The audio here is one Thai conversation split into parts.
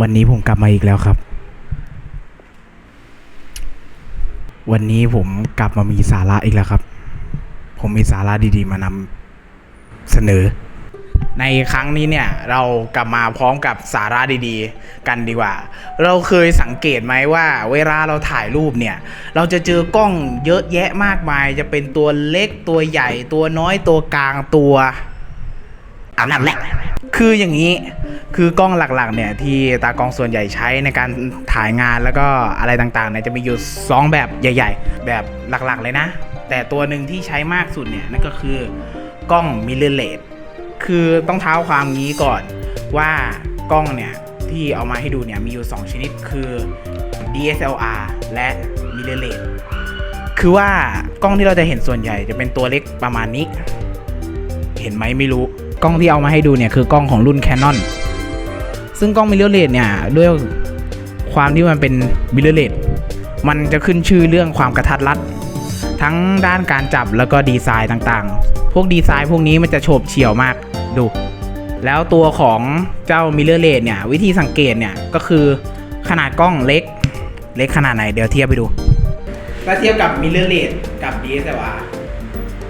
วันนี้ผมกลับมาอีกแล้วครับ วันนี้ผมกลับมามีสาระอีกแล้วครับ ผมมีสาระดีๆ มานำเสนอ ในครั้งนี้เนี่ย เรากลับมาพร้อมกับสาระดีๆ กันดีกว่า เราเคยสังเกตไหมว่า เวลาเราถ่ายรูปเนี่ย เราจะเจอกล้องเยอะแยะมากมาย จะเป็นตัวเล็กตัวใหญ่ตัวน้อยตัวกลางตัวอานั่นแหละ คืออย่างนี้คือกล้องหลักๆเนี่ยที่ตากล้องส่วนใหญ่ใช้ในการถ่ายงานแล้วก็อะไรต่างๆเนี่ยจะมีอยู่สองแบบใหญ่ ๆ แบบหลักๆเลยนะ แต่ตัวหนึ่งที่ใช้มากสุดเนี่ยนั่นก็คือกล้องมิเรเลสคือต้องเท้าความงี้ก่อนว่ากล้องเนี่ยที่เอามาให้ดูเนี่ยมีอยู่ 2 ชนิดคือ DSLR และ mirrorless คือว่ากล้องที่เราจะเห็นส่วนใหญ่จะเป็นตัวเล็กประมาณนี้ เห็นไหมไม่รู้ กล้องที่เอามาให้ดูเนี่ยคือกล้องของรุ่น Canon ซึ่งกล้อง mirrorless เนี่ยด้วยความที่มันเป็น mirrorless มันจะขึ้นชื่อเรื่องความกระทัดรัด ทั้งด้านการจับแล้วก็ดีไซน์ต่างๆ พวกดีไซน์พวกนี้มันจะโฉบเฉี่ยวมากดู แล้วตัวของเจ้า mirrorless เนี่ยวิธีสังเกตเนี่ยก็คือขนาดกล้องเล็กเล็กขนาดไหนเดี๋ยวเทียบไปดูถ้าเทียบกับ mirrorless กับ DSLR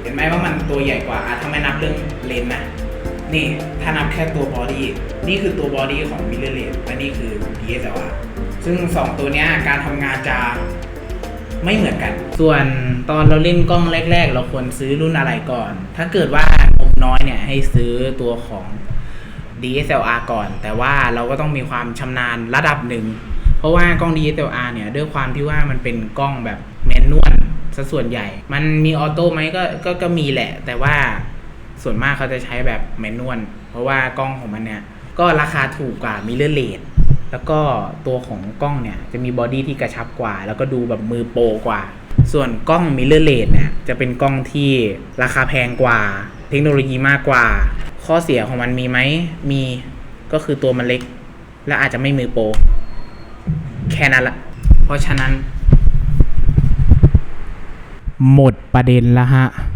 เห็นไหมว่ามันตัวใหญ่กว่าอะถ้าไม่นับเรื่องเลนส์นะ นี่ถ้านับแค่ตัวบอดี้นี่คือตัวบอดี้ของ mirrorless และนี่คือ DSLR ซึ่ง 2 ตัวนี้การทำงานจะไม่เหมือนกัน ส่วนตอนเราเล่นกล้องแรก ๆ เราควรซื้อรุ่นอะไรก่อน ถ้าเกิดว่างบน้อยเนี่ยให้ซื้อตัวของ DSLR ก่อน แต่ว่าเราก็ต้องมีความชำนาญระดับหนึ่ง เพราะว่ากล้อง DSLR เนี่ยด้วยความที่ว่ามันเป็นกล้องแบบแมนนวลซะส่วนใหญ่ มันมีออโต้ไหมก็ก็ก็มีแหละ แต่ว่า ส่วนมากเขาจะใช้แบบแมนนวลเพราะว่ากล้องของมันเนี่ย ก็ราคาถูกกว่ามิเลอร์เลสแล้วก็ตัวของกล้องเนี่ยจะมีบอดี้ที่กระชับกว่า แล้วก็ดูแบบมือโปรกว่า ส่วนกล้องมิเลอร์เลสเนี่ยจะเป็นกล้องที่ราคาแพงกว่า เทคโนโลยีมากกว่า ข้อเสียของมันมีไหมมีก็คือตัวมันเล็ก และอาจจะไม่มือโปรแค่นั้นละเพราะฉะนั้น หมดประเด็นล้วฮะ